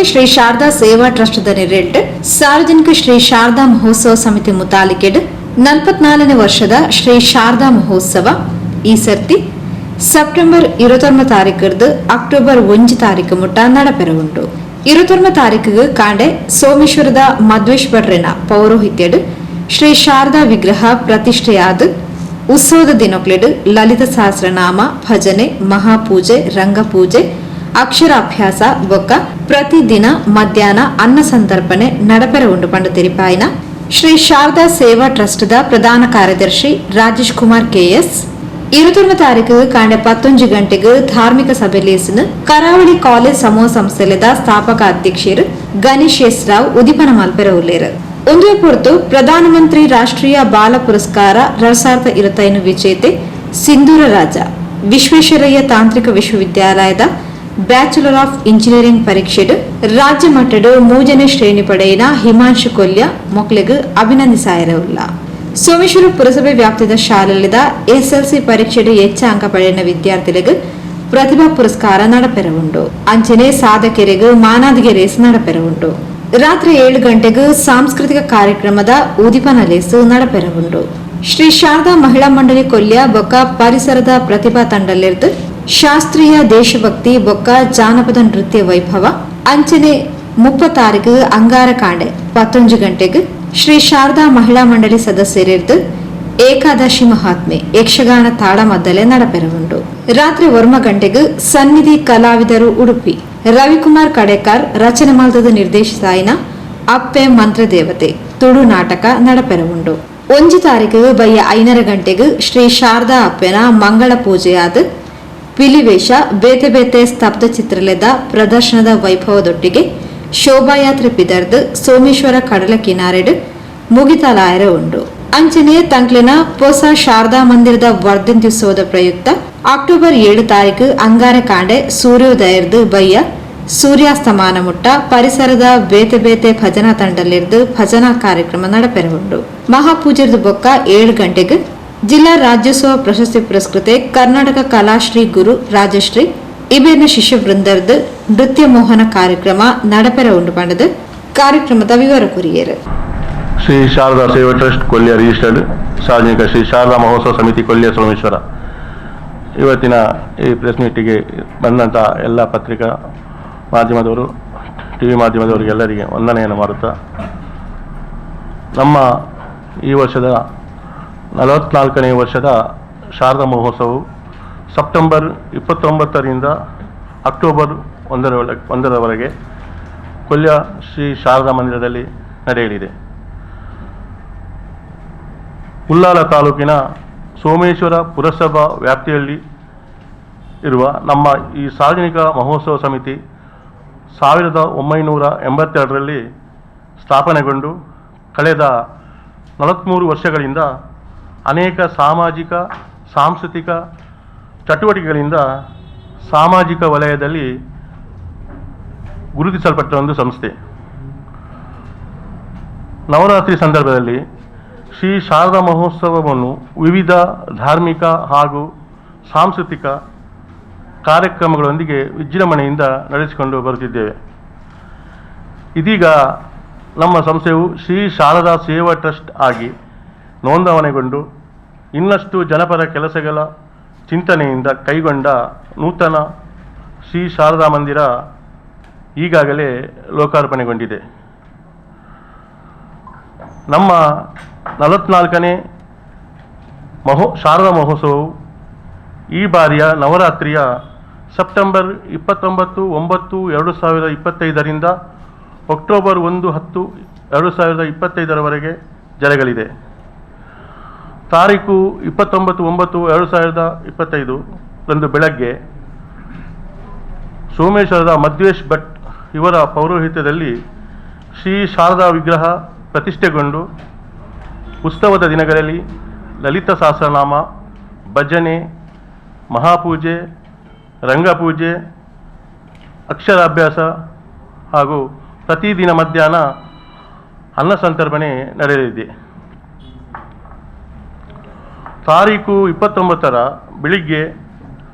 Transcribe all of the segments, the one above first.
ಶ್ರೀ ಶಾರದಾ ಸೇವಾ ಟ್ರಸ್ಟ್ ನೆರೆಡ್ ಸಾರ್ವಜನಿಕ ಶ್ರೀ ಶಾರದಾ ಮಹೋತ್ಸವ ಸಮಿತಿ ಮುತಾಲಿಕೆಡ್ ನಲವತ್ನಾಲ್ಕನೇ ವರ್ಷದ ಶ್ರೀ ಶಾರದಾ ಮಹೋತ್ಸವ ಈ ಸರ್ತಿ ಸೆಪ್ಟೆಂಬರ್ ಇರುವತ್ತೊಂಬ ತಾರೀಕರ್ದು ಅಕ್ಟೋಬರ್ ಒಂಜು ತಾರೀಕು ಮುಟ್ಟ ನಡಪೆರೆ ಉಂಟು ಇರುವತ್ತೊಂಬ ತಾರೀಕಿಗೆ ಕಾಂಡೆ ಸೋಮೇಶ್ವರದ ಮಧ್ವೇಶ್ವರನ ಪೌರೋಹಿತ್ಯಡ್ ಶ್ರೀ ಶಾರದಾ ವಿಗ್ರಹ ಪ್ರತಿಷ್ಠೆಯಾದ ಉತ್ಸವದ ದಿನಕ್ಲೆಡ್ ಲಲಿತ ಸಹಸ್ರನಾಮ ಭಜನೆ, ಮಹಾಪೂಜೆ, ರಂಗಪೂಜೆ అక్షరాభ్యాస ఒక్క ప్రతిదిన మధ్యాహ్న అన్న సందర్భనే నడపెర ఉండుపండు తెలిపాయన శ్రీ శారదా సేవా ట్రస్టుద ಪ್ರಧಾನ ಕಾರ್ಯದರ್ಶಿ ರಾಜೇಶ್ ಕುಮಾರ್ ಕೆಎಸ್ ഇരുപത്തൊന്ന് താരീഖ് കാണ്ട പത്തൊഞ്ച് ಗಂಟೆಗೆ ಧಾರ್ಮಿಕ ಸಭೆ ಲೇಸಿನ ಕರಾವಳಿ ಕಾಲೇಜ್ ಸಮೂಹ ಸಂಸ್ಥೆಲೆದ ಸ್ಥಾಪಕ ಅಧ್ಯಕ್ಷರು ಗಣೇಶ್ ಉದಿಪನ ಮಲ್ಪೆರ ಉಳ್ಳೇರು ಒಂದೇ ಪೊರ್ತು ಪ್ರಧಾನಮಂತ್ರಿ ರಾಷ್ಟ್ರೀಯ ಬಾಲ ಪುರಸ್ಕಾರ ಎರಡ್ ಸಾವಿರದ ಇರುತ್ತೈನು ವಿಜೇತೆ ಸಿಂಧೂರ ರಾಜ. ವಿಶ್ವೇಶ್ವರಯ್ಯ ತಾಂತ್ರಿಕ ವಿಶ್ವವಿದ್ಯಾಲಯದ ಬ್ಯಾಚುಲರ್ ಆಫ್ ಇಂಜಿನಿಯರಿಂಗ್ ಪರೀಕ್ಷೆಡ್ ರಾಜ್ಯ ಮಟ್ಟದ ಮೂಜನೆ ಶ್ರೇಣಿ ಪಡೆಯನ ಹಿಮಾಂಶು ಕೊಲ್ಯ ಮೊಕ್ಲೆಗ್ ಅಭಿನಂದಿಸಾಯಿರವುಲ್ಲ ಸೋಮೇಶ್ವರ ಪುರಸಭೆ ವ್ಯಾಪ್ತಿಯ ಶಾಲೆಲಿದ ಎಸ್ಎಲ್ಸಿ ಪರೀಕ್ಷೆಡ್ ಹೆಚ್ಚ ಅಂಕ ಪಡೆಯಿನ ವಿದ್ಯಾರ್ಥಿಗಳಿಗೆ ಪ್ರತಿಭಾ ಪುರಸ್ಕಾರ ನಡಪೆರವುಂಡು ಅಂಚನೆ ಸಾಧಕರಿಗೆ ರೇಸ್ ನಡಪೆರವುಂಡು ರಾತ್ರಿ ಏಳು ಗಂಟೆಗೆ ಸಾಂಸ್ಕೃತಿಕ ಕಾರ್ಯಕ್ರಮದ ಉದಿಪನ ಲೇಸು ನಡಪೆರವುಂಡು ಶ್ರೀ ಶಾರದಾ ಮಹಿಳಾ ಮಂಡಳಿ ಕೊಲ್ಯ ಬೊಕ್ಕ ಪರಿಸರದ ಪ್ರತಿಭಾ ತಂಡಲಿರ್ದು ಶಾಸ್ತ್ರೀಯ ದೇಶಭಕ್ತಿ ಬೊಕ್ಕ ಜಾನಪದ ನೃತ್ಯ ವೈಭವ. ಅಂಚನೆ ಮುಪ್ಪ ತಾರೀಕು ಅಂಗಾರ ಕಾಂಡೆ ಪತ್ತೊಂಜು ಗಂಟೆಗೆ ಶ್ರೀ ಶಾರದಾ ಮಹಿಳಾ ಮಂಡಳಿ ಸದಸ್ಯರಿರ್ದು ಏಕಾದಶಿ ಮಹಾತ್ಮೆ ಯಕ್ಷಗಾನ ತಾಳಮದ್ದಲೆ ನಡಪೆರವುಂಡು ರಾತ್ರಿ ವರ್ಮ ಗಂಟೆಗೆ ಸನ್ನಿಧಿ ಕಲಾವಿದರು ಉಡುಪಿ. ರವಿಕುಮಾರ್ ಕಡೇಕರ್ ರಚನೆ ಮಾಲ್ದದ ನಿರ್ದೇಶಿಸಾಯಿನ ಅಪ್ಪೆ ಮಂತ್ರದೇವತೆ ತುಳು ನಾಟಕ ನಡಪೆರವುಂಡು ಒಂಜಿ ತಾರೀಕು ಬಯ್ಯ ಐನರ ಗಂಟೆಗೆ ಶ್ರೀ ಶಾರದಾ ಅಪ್ಪೆನ ಮಂಗಳ ಪೂಜೆಯಾದ ಪಿಲಿವೇಷ ಬೇತೆ ಬೇತೆ ಸ್ತಬ್ಧ ಚಿತ್ರಲೆದ ಪ್ರದರ್ಶನದ ವೈಭವದೊಟ್ಟಿಗೆ ಶೋಭಾಯಾತ್ರೆ ಪಿದರ್ದು ಸೋಮೇಶ್ವರ ಕಡಲ ಕಿನಾರೆಡ್ ಮುಗಿತಲಾಯರ ಉಂಡು. ಅಂಚನೆಯ ತಂಕ್ಲಿನ ಹೊಸ ಶಾರದಾ ಮಂದಿರದ ವರ್ಧಂತ್ಯುತ್ಸವದ ಪ್ರಯುಕ್ತ ಅಕ್ಟೋಬರ್ ಏಳು ತಾರೀಕು ಅಂಗಾರಕಾಂಡೆ ಸೂರ್ಯೋದಯರ್ದು ಬಯ್ಯ ಸೂರ್ಯಾಸ್ತಮಾನ ಮುಟ್ಟ ಪರಿಸರದ ಬೇತೆ ಬೇತೆ ಭಜನಾ ತಂಡಲಿರ್ದು ಭಜನಾ ಕಾರ್ಯಕ್ರಮ ನಡಪೆರವುಂಡು ಮಹಾಪೂಜೆರ್ದು ಬೊಕ್ಕ ಏಳು ಗಂಟೆಗೆ ಜಿಲ್ಲಾ ರಾಜ್ಯೋತ್ಸವ ಪ್ರಶಸ್ತಿ ಪುರಸ್ಕೃತೆ ಕರ್ನಾಟಕ ಕಲಾಶ್ರೀ ಗುರು ರಾಜಶ್ರೀ ಇಬೇನ ಶಿಷ್ಯ ವೃಂದರ್ದ ನೃತ್ಯ ಮೋಹನ ಕಾರ್ಯಕ್ರಮ ನಡಪೆರ ಉಂಡು ಪಂಡದು. ಕಾರ್ಯಕ್ರಮದ ವಿವರ ಕುರಿಯರು. ಶ್ರೀ ಶಾರದಾ ಸೇವಾ ಟ್ರಸ್ಟ್ ಕೊಲ್ಲಿಯ ರಿಜಿಸ್ಟರ್ಡ್ ಸಾರ್ವಜನಿಕ ಶ್ರೀ ಶಾರದಾ ಮಹೋತ್ಸವ ಸಮಿತಿ ಕೊಲ್ಲಿಯ ಸೋಮೇಶ್ವರ. ಇವತ್ತಿನ ಈ ಪ್ರೆಸ್ ಮೀಟಿಗೆ ಬಂದಂಥ ಎಲ್ಲ ಪತ್ರಿಕಾ ಮಾಧ್ಯಮದವರು ಟಿ ವಿ ಮಾಧ್ಯಮದವರಿಗೆಲ್ಲರಿಗೆ ವಂದನೆಯನ್ನು ಮಾಡುತ್ತಾ, ನಮ್ಮ ಈ ವರ್ಷದ ನಲವತ್ನಾಲ್ಕನೇ ವರ್ಷದ ಶಾರದಾ ಮಹೋತ್ಸವವು ಸೆಪ್ಟೆಂಬರ್ ಇಪ್ಪತ್ತೊಂಬತ್ತರಿಂದ ಅಕ್ಟೋಬರ್ ಒಂದರ ಒಂದರವರೆಗೆ ಕೊಲ್ಯ ಶ್ರೀ ಶಾರದಾ ಮಂದಿರದಲ್ಲಿ ನಡೆಯಲಿದೆ. ಉಲ್ಲಾಲ ತಾಲೂಕಿನ ಸೋಮೇಶ್ವರ ಪುರಸಭಾ ವ್ಯಾಪ್ತಿಯಲ್ಲಿ ಇರುವ ನಮ್ಮ ಈ ಸಾರ್ವಜನಿಕ ಮಹೋತ್ಸವ ಸಮಿತಿ ಸಾವಿರದ ಒಂಬೈನೂರ ಎಂಬತ್ತೆರಡರಲ್ಲಿ ಸ್ಥಾಪನೆಗೊಂಡು ಕಳೆದ ನಲವತ್ತ್ಮೂರು ವರ್ಷಗಳಿಂದ ಅನೇಕ ಸಾಮಾಜಿಕ, ಸಾಂಸ್ಕೃತಿಕ ಚಟುವಟಿಕೆಗಳಿಂದ ಸಾಮಾಜಿಕ ವಲಯದಲ್ಲಿ ಗುರುತಿಸಲ್ಪಟ್ಟ ಒಂದು ಸಂಸ್ಥೆ. ನವರಾತ್ರಿ ಸಂದರ್ಭದಲ್ಲಿ ಶ್ರೀ ಶಾರದಾ ಮಹೋತ್ಸವವನ್ನು ವಿವಿಧ ಧಾರ್ಮಿಕ ಹಾಗೂ ಸಾಂಸ್ಕೃತಿಕ ಕಾರ್ಯಕ್ರಮಗಳೊಂದಿಗೆ ವಿಜೃಂಭಣೆಯಿಂದ ನಡೆಸಿಕೊಂಡು ಬರುತ್ತಿದ್ದೇವೆ. ಇದೀಗ ನಮ್ಮ ಸಂಸ್ಥೆಯು ಶ್ರೀ ಶಾರದಾ ಸೇವಾ ಟ್ರಸ್ಟ್ ಆಗಿ ನೋಂದಾವಣೆಗೊಂಡು ಇನ್ನಷ್ಟು ಜನಪದ ಕೆಲಸಗಳ ಚಿಂತನೆಯಿಂದ ಕೈಗೊಂಡ ನೂತನ ಶ್ರೀ ಶಾರದಾ ಮಂದಿರ ಈಗಾಗಲೇ ಲೋಕಾರ್ಪಣೆಗೊಂಡಿದೆ. ನಮ್ಮ ನಲವತ್ನಾಲ್ಕನೇ ಮಹೋ, ಶಾರದಾ ಮಹೋತ್ಸವವು ಈ ಬಾರಿಯ ನವರಾತ್ರಿಯ ಸೆಪ್ಟೆಂಬರ್ ಇಪ್ಪತ್ತೊಂಬತ್ತು, ಒಂಬತ್ತು, ಎರಡು ಸಾವಿರದ ಇಪ್ಪತ್ತೈದರಿಂದ ಅಕ್ಟೋಬರ್ ಒಂದು, ಹತ್ತು, ಎರಡು ಸಾವಿರದ ಇಪ್ಪತ್ತೈದರವರೆಗೆ ಜರಗಲಿದೆ. ತಾರೀಕು ಇಪ್ಪತ್ತೊಂಬತ್ತು, ಒಂಬತ್ತು, ಎರಡು ಸಾವಿರದ ಇಪ್ಪತ್ತೈದು ರಂದು ಬೆಳಗ್ಗೆ ಸೋಮೇಶ್ವರದ ಮಧ್ವೇಶ್ ಭಟ್ ಇವರ ಪೌರೋಹಿತ್ಯದಲ್ಲಿ ಶ್ರೀ ಶಾರದಾ ವಿಗ್ರಹ ಪ್ರತಿಷ್ಠೆಗೊಂಡು ಉತ್ಸವದ ದಿನಗಳಲ್ಲಿ ಲಲಿತ ಸಹಸ್ರನಾಮ, ಭಜನೆ, ಮಹಾಪೂಜೆ, ರಂಗಪೂಜೆ, ಅಕ್ಷರಾಭ್ಯಾಸ ಹಾಗೂ ಪ್ರತಿದಿನ ಮಧ್ಯಾಹ್ನ ಅನ್ನ ಸಂತರ್ಪಣೆ ನಡೆಯಲಿದೆ. ತಾರೀಕು ಇಪ್ಪತ್ತೊಂಬತ್ತರ ಬೆಳಿಗ್ಗೆ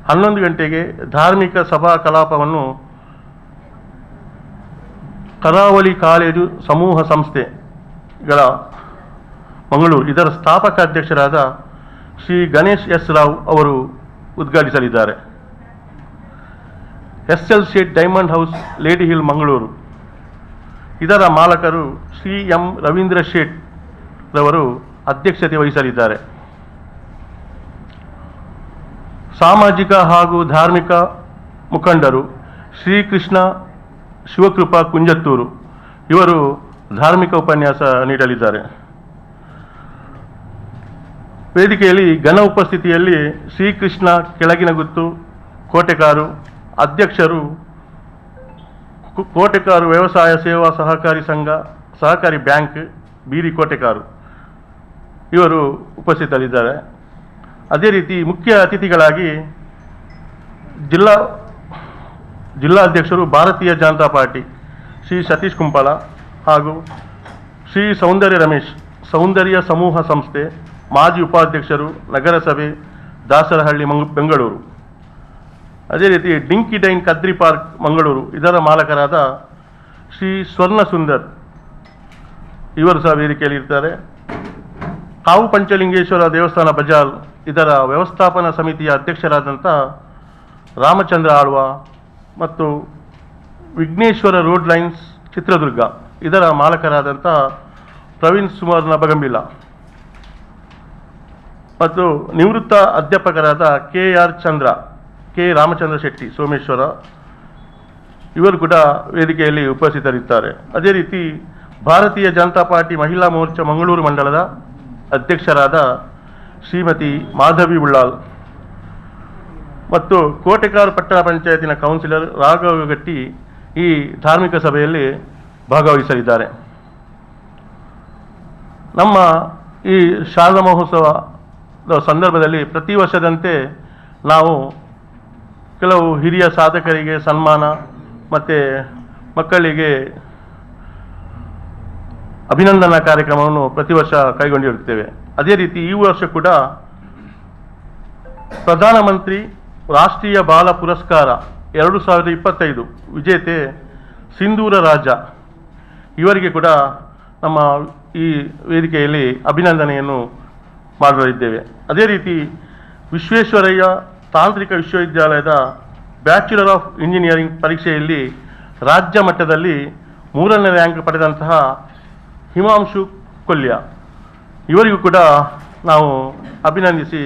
ಹನ್ನೊಂದು ಗಂಟೆಗೆ ಧಾರ್ಮಿಕ ಸಭಾ ಕಲಾಪವನ್ನು ಕರಾವಳಿ ಕಾಲೇಜು ಸಮೂಹ ಸಂಸ್ಥೆಗಳ ಮಂಗಳೂರು, ಇದರ ಸ್ಥಾಪಕ ಅಧ್ಯಕ್ಷರಾದ ಶ್ರೀ ಗಣೇಶ್ ಎಸ್ ರಾವ್ ಅವರು ಉದ್ಘಾಟಿಸಲಿದ್ದಾರೆ. S L Shet diamond house, lady hill, Mangaluru. ಇದರ ಮಾಲಕರು ಶ್ರೀ ಎಂ ರವೀಂದ್ರ ಶೇಟ್ ರವರು ಅಧ್ಯಕ್ಷತೆ ವಹಿಸಲಿದ್ದಾರೆ. ಸಾಮಾಜಿಕ ಹಾಗೂ ಧಾರ್ಮಿಕ ಮುಖಂಡರು ಶ್ರೀಕೃಷ್ಣ ಶಿವಕೃಪಾ ಕುಂಜತ್ತೂರು, ಇವರು ಧಾರ್ಮಿಕ ಉಪನ್ಯಾಸ ನೀಡಲಿದ್ದಾರೆ. ವೇದಿಕೆಯಲ್ಲಿ ಘನ ಉಪಸ್ಥಿತಿಯಲ್ಲಿ ಶ್ರೀಕೃಷ್ಣ ಕೆಳಗಿನ ಗುತ್ತು, ಕೋಟೆಕಾರು, ಅಧ್ಯಕ್ಷರು ಕೋಟೆಕಾರು ವ್ಯವಸಾಯ ಸೇವಾ ಸಹಕಾರಿ ಸಂಘ, ಸಹಕಾರಿ ಬ್ಯಾಂಕ್ ಬೀರಿ ಕೋಟೆಕಾರು ಇವರು ಉಪಸ್ಥಿತರಿದ್ದಾರೆ. ಅದೇ ರೀತಿ ಮುಖ್ಯ ಅತಿಥಿಗಳಾಗಿ ಜಿಲ್ಲಾ ಜಿಲ್ಲಾಧ್ಯಕ್ಷರು ಭಾರತೀಯ ಜನತಾ ಪಾರ್ಟಿ ಶ್ರೀ ಸತೀಶ್ ಕುಂಪಳ ಹಾಗೂ ಶ್ರೀ ಸೌಂದರ್ಯ ರಮೇಶ್, ಸೌಂದರ್ಯ ಸಮೂಹ ಸಂಸ್ಥೆ ಮಾಜಿ ಉಪಾಧ್ಯಕ್ಷರು ನಗರಸಭೆ ದಾಸರಹಳ್ಳಿ ಮಂಗ್, ಬೆಂಗಳೂರು. ಅದೇ ರೀತಿ Dinky dine Kadri park Mangaluru, ಇದರ ಮಾಲಕರಾದ ಶ್ರೀ ಸ್ವರ್ಣ ಸುಂದರ್ ಇವರು ಸಹ ವೇದಿಕೆಯಲ್ಲಿ ಇರ್ತಾರೆ ಕಾವು ಪಂಚಲಿಂಗೇಶ್ವರ ದೇವಸ್ಥಾನ ಬಜಾರ್ ಇದರ ವ್ಯವಸ್ಥಾಪನಾ ಸಮಿತಿಯ ಅಧ್ಯಕ್ಷರಾದಂಥ ರಾಮಚಂದ್ರ ಆಳ್ವ ಮತ್ತು ವಿಘ್ನೇಶ್ವರ ರೋಡ್ ಲೈನ್ಸ್ ಚಿತ್ರದುರ್ಗ, ಇದರ ಮಾಲಕರಾದಂಥ ಪ್ರವೀಣ್ ಸುಮಾರ್ನ ಬಗಂಬಿಲ ಮತ್ತು ನಿವೃತ್ತ ಅಧ್ಯಾಪಕರಾದ K R Chandra K Ramachandra Shetty, Someshwara, ಇವರು ಕೂಡ ವೇದಿಕೆಯಲ್ಲಿ ಉಪಸ್ಥಿತರಿದ್ದಾರೆ. ಅದೇ ರೀತಿ ಭಾರತೀಯ ಜನತಾ ಪಾರ್ಟಿ ಮಹಿಳಾ ಮೋರ್ಚಾ ಮಂಗಳೂರು ಮಂಡಲದ ಅಧ್ಯಕ್ಷರಾದ ಶ್ರೀಮತಿ ಮಾಧವಿ ಉಳ್ಳಾಲ್. ಮತ್ತು ಕೋಟೆಕಾರು ಪಟ್ಟಣ ಪಂಚಾಯತಿನ ಕೌನ್ಸಿಲರ್ ರಾಘವ ಗಟ್ಟಿ ಈ ಧಾರ್ಮಿಕ ಸಭೆಯಲ್ಲಿ ಭಾಗವಹಿಸಲಿದ್ದಾರೆ. ನಮ್ಮ ಈ ಶಾರದಾ ಮಹೋತ್ಸವದ ಸಂದರ್ಭದಲ್ಲಿ ಪ್ರತಿ ವರ್ಷದಂತೆ ನಾವು ಕೆಲವು ಹಿರಿಯ ಸಾಧಕರಿಗೆ ಸನ್ಮಾನ ಮತ್ತು ಮಕ್ಕಳಿಗೆ ಅಭಿನಂದನಾ ಕಾರ್ಯಕ್ರಮವನ್ನು ಪ್ರತಿ ವರ್ಷ ಕೈಗೊಂಡಿರುತ್ತೇವೆ. ಅದೇ ರೀತಿ ಈ ವರ್ಷ ಕೂಡ ಪ್ರಧಾನಮಂತ್ರಿ ರಾಷ್ಟ್ರೀಯ ಬಾಲ ಪುರಸ್ಕಾರ ಎರಡು ಸಾವಿರದ ಇಪ್ಪತ್ತೈದು ವಿಜೇತೆ ಸಿಂಧೂರ ರಾಜ. ಇವರಿಗೆ ಕೂಡ ನಮ್ಮ ಈ ವೇದಿಕೆಯಲ್ಲಿ ಅಭಿನಂದನೆಯನ್ನು ಮಾಡಲಿದ್ದೇವೆ ಅದೇ ರೀತಿ ವಿಶ್ವೇಶ್ವರಯ್ಯ ತಾಂತ್ರಿಕ ವಿಶ್ವವಿದ್ಯಾಲಯದ ಬ್ಯಾಚುಲರ್ ಆಫ್ ಇಂಜಿನಿಯರಿಂಗ್ ಪರೀಕ್ಷೆಯಲ್ಲಿ ರಾಜ್ಯ ಮಟ್ಟದಲ್ಲಿ ಮೂರನೇ ರ್ಯಾಂಕ್ ಪಡೆದಂತಹ ಹಿಮಾಂಶು ಕೊಲ್ಯ. ಇವರಿಗೂ ಕೂಡ ನಾವು ಅಭಿನಂದಿಸಿ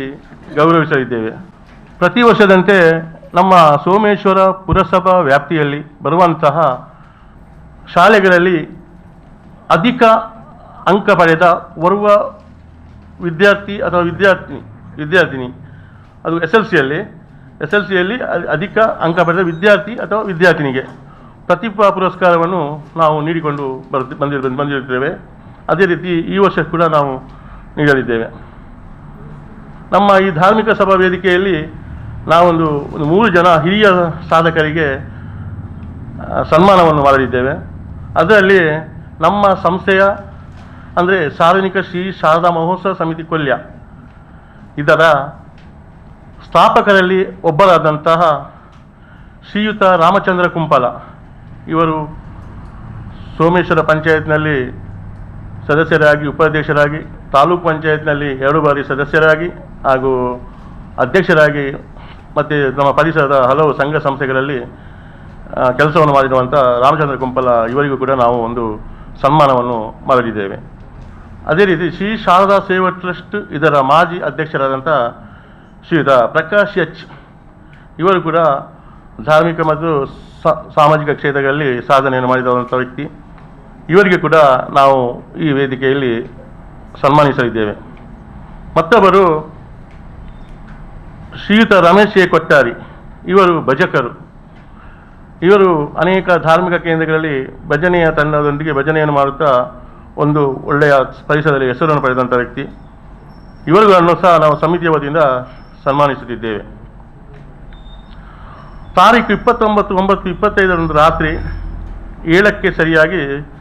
ಗೌರವಿಸಲಿದ್ದೇವೆ. ಪ್ರತಿ ವರ್ಷದಂತೆ ನಮ್ಮ ಸೋಮೇಶ್ವರ ಪುರಸಭಾ ವ್ಯಾಪ್ತಿಯಲ್ಲಿ ಬರುವಂತಹ ಶಾಲೆಗಳಲ್ಲಿ ಅಧಿಕ ಅಂಕ ಪಡೆದ ಓರ್ವ ವಿದ್ಯಾರ್ಥಿ ಅಥವಾ ವಿದ್ಯಾರ್ಥಿನಿ ವಿದ್ಯಾರ್ಥಿನಿ, ಅದು ಎಸ್ ಎಲ್ ಸಿಯಲ್ಲಿ, ಎಸ್ ಎಲ್ ಸಿಯಲ್ಲಿ ಅಧಿಕ ಅಂಕ ಪಡೆದ ವಿದ್ಯಾರ್ಥಿ ಅಥವಾ ವಿದ್ಯಾರ್ಥಿನಿಗೆ ಪ್ರತಿಭಾ ಪುರಸ್ಕಾರವನ್ನು ನಾವು ನೀಡಿಕೊಂಡು ಬರ್ತಿ ಬಂದಿರ್ ಬಂದಿರುತ್ತೇವೆ. ಅದೇ ರೀತಿ ಈ ವರ್ಷ ಕೂಡ ನಾವು ನೀಡಲಿದ್ದೇವೆ ನಮ್ಮ ಈ ಧಾರ್ಮಿಕ ಸಭಾ ವೇದಿಕೆಯಲ್ಲಿ ನಾವೊಂದು ಒಂದು ಮೂರು ಜನ ಹಿರಿಯ ಸಾಧಕರಿಗೆ ಸನ್ಮಾನವನ್ನು ಮಾಡಲಿದ್ದೇವೆ. ಅದರಲ್ಲಿ ನಮ್ಮ ಸಂಸ್ಥೆಯ, ಅಂದರೆ ಸಾರ್ವಜನಿಕ ಶ್ರೀ ಶಾರದಾ ಮಹೋತ್ಸವ ಸಮಿತಿ ಕೊಲ್ಯ ಇದರ ಸ್ಥಾಪಕರಲ್ಲಿ ಒಬ್ಬರಾದಂತಹ ಶ್ರೀಯುತ ರಾಮಚಂದ್ರ ಕುಂಪಲ. ಇವರು ಸೋಮೇಶ್ವರ ಪಂಚಾಯತ್ನಲ್ಲಿ ಸದಸ್ಯರಾಗಿ, ಉಪಾಧ್ಯಕ್ಷರಾಗಿ, ತಾಲೂಕು ಪಂಚಾಯತ್ನಲ್ಲಿ ಎರಡು ಬಾರಿ ಸದಸ್ಯರಾಗಿ ಹಾಗೂ ಅಧ್ಯಕ್ಷರಾಗಿ ಮತ್ತು ನಮ್ಮ ಪರಿಸರದ ಹಲವು ಸಂಘ ಸಂಸ್ಥೆಗಳಲ್ಲಿ ಕೆಲಸವನ್ನು ಮಾಡಿರುವಂಥ ರಾಮಚಂದ್ರ ಕುಂಪಲ ಇವರಿಗೂ ಕೂಡ ನಾವು ಒಂದು ಸನ್ಮಾನವನ್ನು ಮಾಡಲಿದ್ದೇವೆ. ಅದೇ ರೀತಿ ಶ್ರೀ ಶಾರದಾ ಸೇವಾ ಟ್ರಸ್ಟ್ ಇದರ ಮಾಜಿ ಅಧ್ಯಕ್ಷರಾದಂಥ ಶ್ರೀಯುತ ಪ್ರಕಾಶ್ ಎಚ್ ಇವರು ಕೂಡ ಧಾರ್ಮಿಕ ಮತ್ತು ಸಾಮಾಜಿಕ ಕ್ಷೇತ್ರಗಳಲ್ಲಿ ಸಾಧನೆಯನ್ನು ಮಾಡಿದಂಥ ವ್ಯಕ್ತಿ. ಇವರಿಗೆ ಕೂಡ ನಾವು ಈ ವೇದಿಕೆಯಲ್ಲಿ ಸನ್ಮಾನಿಸಲಿದ್ದೇವೆ. ಮತ್ತೊಬ್ಬರು ಶ್ರೀಯುತ ರಮೇಶ್ ಎ. ಕೊಟ್ಟಾರಿ. ಇವರು ಭಜಕರು. ಇವರು ಅನೇಕ ಧಾರ್ಮಿಕ ಕೇಂದ್ರಗಳಲ್ಲಿ ಭಜನೆಯ ತಂಡದೊಂದಿಗೆ ಭಜನೆಯನ್ನು ಮಾಡುತ್ತಾ ಒಂದು ಒಳ್ಳೆಯ ಪರಿಸರದಲ್ಲಿ ಹೆಸರನ್ನು ಪಡೆದಂಥ ವ್ಯಕ್ತಿ. ಇವರುಗಳನ್ನು ಸಹ ನಾವು ಸಮಿತಿಯ ವತಿಯಿಂದ ಸನ್ಮಾನಿಸುತ್ತಿದ್ದೇವೆ. ತಾರೀಕು ಇಪ್ಪತ್ತೊಂಬತ್ತು, ಒಂಬತ್ತು, ಇಪ್ಪತ್ತೈದರಂದು ರಾತ್ರಿ ಏಳಕ್ಕೆ ಸರಿಯಾಗಿ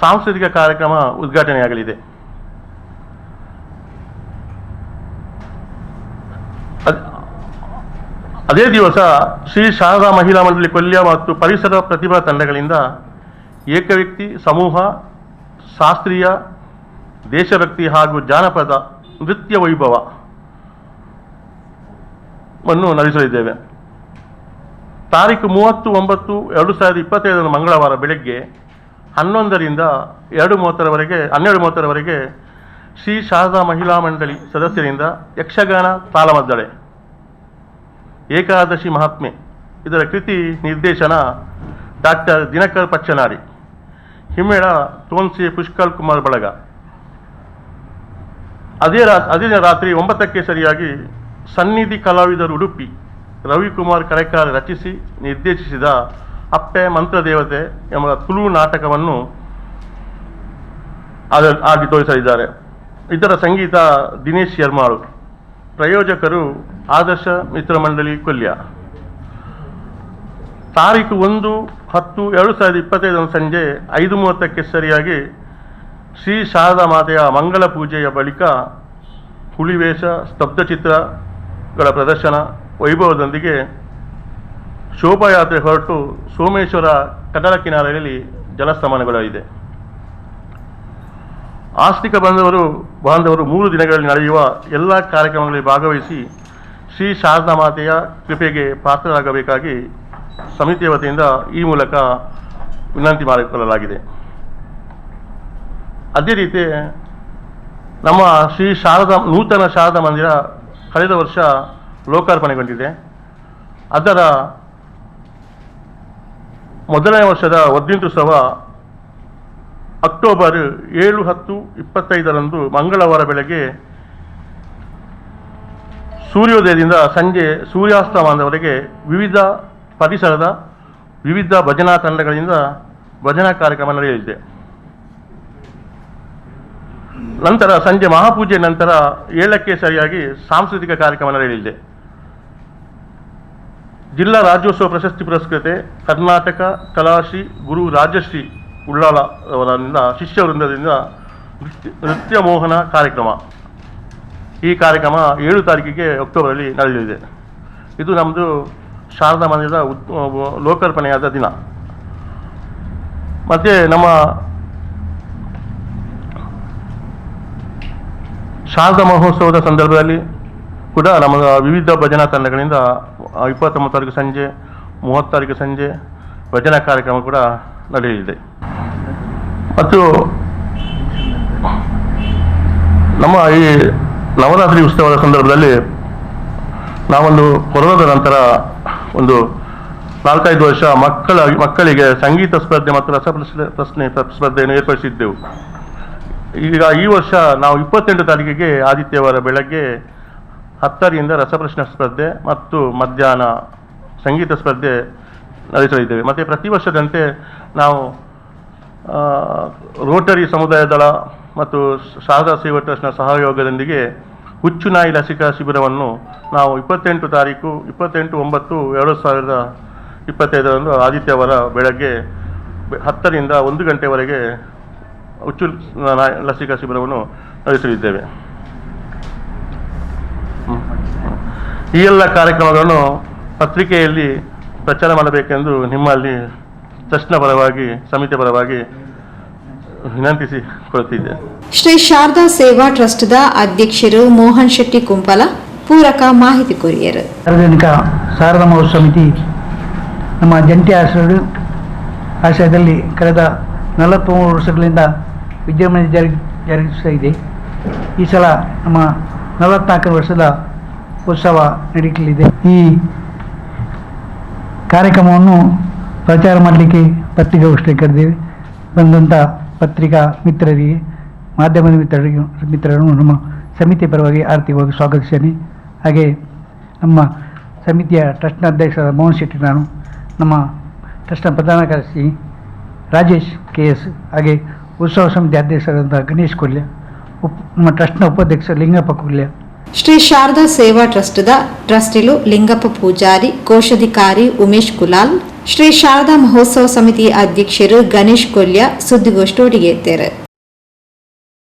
ಸಾಂಸ್ಕೃತಿಕ ಕಾರ್ಯಕ್ರಮ ಉದ್ಘಾಟನೆಯಾಗಲಿದೆ. ಅದೇ ದಿವಸ ಶ್ರೀ ಶಾರದಾ ಮಹಿಳಾ ಮಂಡಳಿ ಕೊಲ್ಯ ಮತ್ತು ಪರಿಸರ ಪ್ರತಿಭಾ ತಂಡಗಳಿಂದ ಏಕವ್ಯಕ್ತಿ, ಸಮೂಹ, ಶಾಸ್ತ್ರೀಯ, ದೇಶಭಕ್ತಿ ಹಾಗೂ ಜಾನಪದ ನೃತ್ಯ ವೈಭವವನ್ನು ನಡೆಸಲಿದ್ದೇವೆ. ತಾರೀಕು ಮೂವತ್ತು, ಒಂಬತ್ತು, ಎರಡು ಸಾವಿರದ ಇಪ್ಪತ್ತೈದರ ಮಂಗಳವಾರ ಬೆಳಗ್ಗೆ ಹನ್ನೊಂದರಿಂದ ಎರಡು ಮೂವತ್ತರವರೆಗೆ, ಹನ್ನೆರಡು ಮೂವತ್ತರವರೆಗೆ ಶ್ರೀ ಶಾರದಾ ಮಹಿಳಾ ಮಂಡಳಿ ಸದಸ್ಯರಿಂದ ಯಕ್ಷಗಾನ ತಾಲಮದ್ದಳೆ ಏಕಾದಶಿ ಮಹಾತ್ಮೆ. ಇದರ ಕೃತಿ ನಿರ್ದೇಶನ ಡಾಕ್ಟರ್ ದಿನಕರ್ ಪಚ್ಚನಾಡಿ. ಹಿಮ್ಮೇಳ ತೋನ್ಸಿ ಪುಷ್ಕಲ್ ಕುಮಾರ್ ಬಳಗ. ಅದೇ ರಾ, ಅದೇ ರಾತ್ರಿ ಒಂಬತ್ತಕ್ಕೆ ಸರಿಯಾಗಿ ಸನ್ನಿಧಿ ಕಲಾವಿದರು ಉಡುಪಿ ರವಿಕುಮಾರ್ ಕರೆಕಾಲ್ ರಚಿಸಿ ನಿರ್ದೇಶಿಸಿದ ಅಪ್ಪೆ ಮಂತ್ರದೇವತೆ ಎಂಬ ತುಳು ನಾಟಕವನ್ನು ಆಗಿ ತೋರಿಸಲಿದ್ದಾರೆ. ಇದರ ಸಂಗೀತ ದಿನೇಶ್ ಶರ್ಮಾಳು. ಪ್ರಯೋಜಕರು ಆದರ್ಶ ಮಿತ್ರ ಮಂಡಳಿ ಕೊಲ್ಯ ತಾರೀಕು ಒಂದು ಹತ್ತು ಎರಡು ಸಾವಿರದ ಇಪ್ಪತ್ತೈದರ ಸಂಜೆ ಐದು ಮೂವತ್ತಕ್ಕೆ ಸರಿಯಾಗಿ ಶ್ರೀ ಶಾರದಾ ಮಾತೆಯ ಮಂಗಳ ಪೂಜೆಯ ಬಳಿಕ ಹುಲಿವೇಷ ಸ್ತಬ್ಧಚಿತ್ರಗಳ ಪ್ರದರ್ಶನ ವೈಭವದೊಂದಿಗೆ ಶೋಭಾಯಾತ್ರೆ ಹೊರಟು ಸೋಮೇಶ್ವರ ಕಡಲ ಕಿನಾರೆಯಲ್ಲಿ ಜಲಸ್ತಮನಗೊಳ್ಳಲಿದೆ ಆಸ್ತಿಕ ಬಾಂಧವರು ಬಾಂಧವರು ಮೂರು ದಿನಗಳಲ್ಲಿ ನಡೆಯುವ ಎಲ್ಲ ಕಾರ್ಯಕ್ರಮಗಳಲ್ಲಿ ಭಾಗವಹಿಸಿ ಶ್ರೀ ಶಾರದಾ ಮಾತೆಯ ಕೃಪೆಗೆ ಪಾತ್ರರಾಗಬೇಕಾಗಿ ಸಮಿತಿಯ ವತಿಯಿಂದ ಈ ಮೂಲಕ ವಿನಂತಿ ಮಾಡಿಕೊಳ್ಳಲಾಗಿದೆ. ಅದೇ ರೀತಿ ನಮ್ಮ ಶ್ರೀ ಶಾರದಾ, ನೂತನ ಶಾರದಾ ಮಂದಿರ ಕಳೆದ ವರ್ಷ ಲೋಕಾರ್ಪಣೆಗೊಂಡಿದೆ. ಅದರ ಮೊದಲನೇ ವರ್ಷದ ಒದ್ದಿಂತುತ್ಸವ ಅಕ್ಟೋಬರ್ ಏಳು ಹತ್ತು ಇಪ್ಪತ್ತೈದರಂದು ಮಂಗಳವಾರ ಬೆಳಗ್ಗೆ ಸೂರ್ಯೋದಯದಿಂದ ಸಂಜೆ ಸೂರ್ಯಾಸ್ತಮಾನದವರೆಗೆ ವಿವಿಧ ಪರಿಸರದ ವಿವಿಧ ಭಜನಾ ತಂಡಗಳಿಂದ ಭಜನಾ ಕಾರ್ಯಕ್ರಮ ನಡೆಯಲಿದೆ. ನಂತರ ಸಂಜೆ ಮಹಾಪೂಜೆ ನಂತರ ಏಳಕ್ಕೆ ಸರಿಯಾಗಿ ಸಾಂಸ್ಕೃತಿಕ ಕಾರ್ಯಕ್ರಮ ನಡೆಯಲಿದೆ. ಜಿಲ್ಲಾ ರಾಜ್ಯೋತ್ಸವ ಪ್ರಶಸ್ತಿ ಪುರಸ್ಕೃತೆ ಕರ್ನಾಟಕ ಕಲಾಶ್ರೀ ಗುರು ರಾಜಶ್ರೀ ಉಳ್ಳಾಲ ಅವರಿಂದ ಶಿಷ್ಯ ವೃಂದದಿಂದ ನೃತ್ಯ ಮೋಹನ ಕಾರ್ಯಕ್ರಮ. ಈ ಕಾರ್ಯಕ್ರಮ ಏಳು ತಾರೀಕಿಗೆ ಅಕ್ಟೋಬರಲ್ಲಿ ನಡೆಯಲಿದೆ. ಇದು ನಮ್ಮದು ಶಾರದಾ ಮಂದಿರದ ಲೋಕಾರ್ಪಣೆಯಾದ ದಿನ. ಮತ್ತು ನಮ್ಮ ಶಾರದಾ ಮಹೋತ್ಸವದ ಸಂದರ್ಭದಲ್ಲಿ ಕೂಡ ನಮ್ಮ ವಿವಿಧ ಭಜನಾ ತಂಡಗಳಿಂದ ಇಪ್ಪತ್ತೊಂಬತ್ತು ತಾರೀಕು ಸಂಜೆ, ಮೂವತ್ತು ತಾರೀಕು ಸಂಜೆ ಭಜನಾ ಕಾರ್ಯಕ್ರಮ ಕೂಡ ನಡೆಯಲಿದೆ. ಮತ್ತು ನಮ್ಮ ಈ ನವರಾತ್ರಿ ಉತ್ಸವದ ಸಂದರ್ಭದಲ್ಲಿ ನಾವೊಂದು ಕೊರೋನಾದ ನಂತರ ಒಂದು ನಾಲ್ಕೈದು ವರ್ಷ ಮಕ್ಕಳ ಮಕ್ಕಳಿಗೆ ಸಂಗೀತ ಸ್ಪರ್ಧೆ ಮತ್ತು ರಸಪ್ರಶ್ನೆ, ಪ್ರಶ್ನೆ ಸ್ಪರ್ಧೆಯನ್ನು ಏರ್ಪಡಿಸಿದ್ದೆವು. ಈಗ ಈ ವರ್ಷ ನಾವು ಇಪ್ಪತ್ತೆಂಟು ತಾರೀಕಿಗೆ ಆದಿತ್ಯವಾರ ಬೆಳಗ್ಗೆ ಹತ್ತರಿಂದ ರಸಪ್ರಶ್ನೆ ಸ್ಪರ್ಧೆ ಮತ್ತು ಮಧ್ಯಾಹ್ನ ಸಂಗೀತ ಸ್ಪರ್ಧೆ ನಡೆಸಲಿದ್ದೇವೆ. ಮತ್ತು ಪ್ರತಿ ವರ್ಷದಂತೆ ನಾವು ರೋಟರಿ ಸಮುದಾಯ ದಳ ಮತ್ತು ಶಾರದಾ ಸೇವಾ ಟ್ರಸ್ಟ್ನ ಸಹಯೋಗದೊಂದಿಗೆ ಹುಚ್ಚು ನಾಯಿ ಲಸಿಕಾ ಶಿಬಿರವನ್ನು ನಾವು ಇಪ್ಪತ್ತೆಂಟು ತಾರೀಕು, ಇಪ್ಪತ್ತೆಂಟು ಒಂಬತ್ತು, ಎರಡು ಸಾವಿರದ ಇಪ್ಪತ್ತೈದರಂದು ಆದಿತ್ಯವಾರ ಬೆಳಗ್ಗೆ ಹತ್ತರಿಂದ ಒಂದು ಗಂಟೆವರೆಗೆ ಹುಚ್ಚು ಲಸಿಕಾ ಶಿಬಿರವನ್ನು ನಡೆಸಲಿದ್ದೇವೆ. ಈ ಎಲ್ಲ ಕಾರ್ಯಕ್ರಮಗಳನ್ನು ಪತ್ರಿಕೆಯಲ್ಲಿ ಪ್ರಚಾರ ಮಾಡಬೇಕೆಂದು ನಿಮ್ಮಲ್ಲಿ ಟ್ರಸ್ಟ್ನ ಪರವಾಗಿ ಸಮಿತಿ ಪರವಾಗಿ ವಿನಂತಿಸಿಕೊಳ್ತಿದ್ದೆ ಶ್ರೀ ಶಾರದಾ ಸೇವಾ ಟ್ರಸ್ಟ್ದ ಅಧ್ಯಕ್ಷರು ಮೋಹನ್ ಶೆಟ್ಟಿ ಕುಂಪಲ ಪೂರಕ ಮಾಹಿತಿ ಕೊರಿಯರು. ಸಾರ್ವಜನಿಕ ಶಾರದಾ ಮಹೋತ್ಸವ ಸಮಿತಿ ನಮ್ಮ ಜಂಟಿ ಆಶ್ರಯ ಆಶ್ರಯದಲ್ಲಿ ಕಳೆದ ನಲವತ್ತ್ಮೂರು ವರ್ಷಗಳಿಂದ ವಿದ್ಯಮಾನ ಜಾರಿ ಜಾರಿಸ್ತಾ ಇದೆ. ಈ ಸಲ ನಮ್ಮ ನಲವತ್ನಾಲ್ಕು ವರ್ಷದ ಉತ್ಸವ ನಡೀಲಿದೆ. ಈ ಕಾರ್ಯಕ್ರಮವನ್ನು ಪ್ರಚಾರ ಮಾಡಲಿಕ್ಕೆ ಪತ್ರಿಕಾಗೋಷ್ಠಿಗೆ ಕರೆದೇವೆ. ಬಂದಂಥ ಪತ್ರಿಕಾ ಮಿತ್ರರಿಗೆ, ಮಾಧ್ಯಮದ ಮಿತ್ರರಿಗೆ, ಮಿತ್ರರನ್ನು ನಮ್ಮ ಸಮಿತಿ ಪರವಾಗಿ ಆರ್ಥಿಕವಾಗಿ ಸ್ವಾಗತಿಸ್ತೇನೆ ಹಾಗೆ ನಮ್ಮ ಸಮಿತಿಯ ಟ್ರಸ್ಟ್ನ ಅಧ್ಯಕ್ಷರಾದ ಮೋಹನ್ ಶೆಟ್ಟಿ ನಾನು, ನಮ್ಮ ಟ್ರಸ್ಟ್ನ ಪ್ರಧಾನ ಕಾರ್ಯದರ್ಶಿ ರಾಜೇಶ್ ಕೆ ಎಸ್, ಹಾಗೆ ಉತ್ಸವ ಸಮಿತಿ ಅಧ್ಯಕ್ಷರಾದಂಥ ಗಣೇಶ್ ಕೊಲ್ಯ, ಉಪ್, ನಮ್ಮ ಟ್ರಸ್ಟ್ನ ಉಪಾಧ್ಯಕ್ಷ ಲಿಂಗಪ್ಪ ಕೊಲ್ಯ ಶ್ರೀ ಶಾರದಾ ಸೇವಾ ಟ್ರಸ್ಟ್ದ ಟ್ರಸ್ಟಿಲು ಲಿಂಗಪ್ಪ ಪೂಜಾರಿ, ಕೋಶಾಧಿಕಾರಿ ಉಮೇಶ್ ಕುಲಾಲ್, ಶ್ರೀ ಶಾರದಾ ಮಹೋತ್ಸವ ಸಮಿತಿ ಅಧ್ಯಕ್ಷರು ಗಣೇಶ್ ಕೊಲ್ಯ ಸುದ್ದಿಗೋಷ್ಠಿ ಎತ್ತೇರು